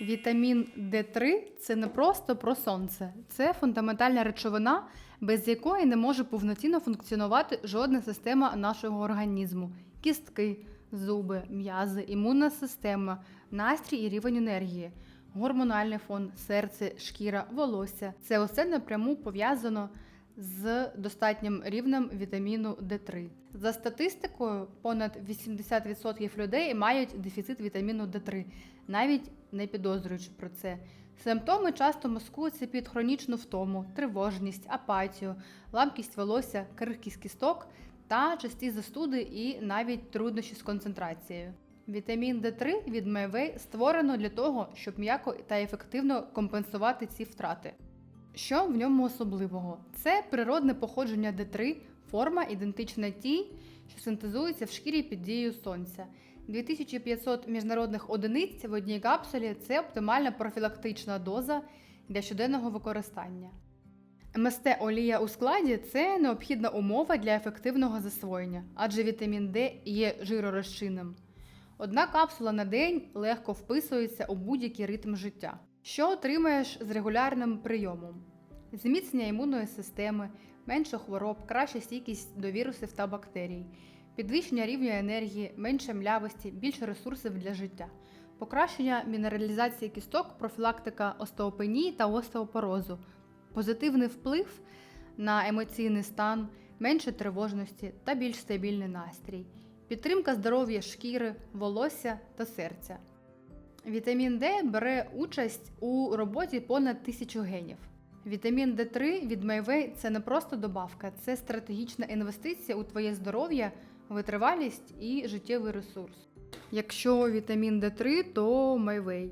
Вітамін D3 це не просто про сонце, це фундаментальна речовина, без якої не може повноцінно функціонувати жодна система нашого організму: кістки, зуби, м'язи, імунна система, настрій і рівень енергії, гормональний фон, серце, шкіра, волосся. Це усе напряму пов'язано з достатнім рівнем вітаміну D3. За статистикою, понад 80% людей мають дефіцит вітаміну D3, навіть не підозрюючи про це. Симптоми часто маскуються під хронічну втому, тривожність, апатію, ламкість волосся, крихкість кісток та часті застуди і навіть труднощі з концентрацією. Вітамін D3 від Майвей створено для того, щоб м'яко та ефективно компенсувати ці втрати. Що в ньому особливого? Це природне походження D3, форма ідентична тій, що синтезується в шкірі під дією сонця. 2500 міжнародних одиниць в одній капсулі це оптимальна профілактична доза для щоденного використання. МСТ олія у складі це необхідна умова для ефективного засвоєння, адже вітамін D є жиророзчинним. Одна капсула на день легко вписується у будь-який ритм життя. Що отримаєш з регулярним прийомом? Зміцнення імунної системи, менше хвороб, краща стійкість до вірусів та бактерій, підвищення рівня енергії, менше млявості, більше ресурсів для життя, покращення мінералізації кісток, профілактика остеопенії та остеопорозу, позитивний вплив на емоційний стан, менше тривожності та більш стабільний настрій, підтримка здоров'я шкіри, волосся та серця. Вітамін Д бере участь у роботі понад тисячу генів. Вітамін Д3 від Майвей це не просто добавка, це стратегічна інвестиція у твоє здоров'я, витривалість і життєвий ресурс. Якщо вітамін Д3, то Майвей.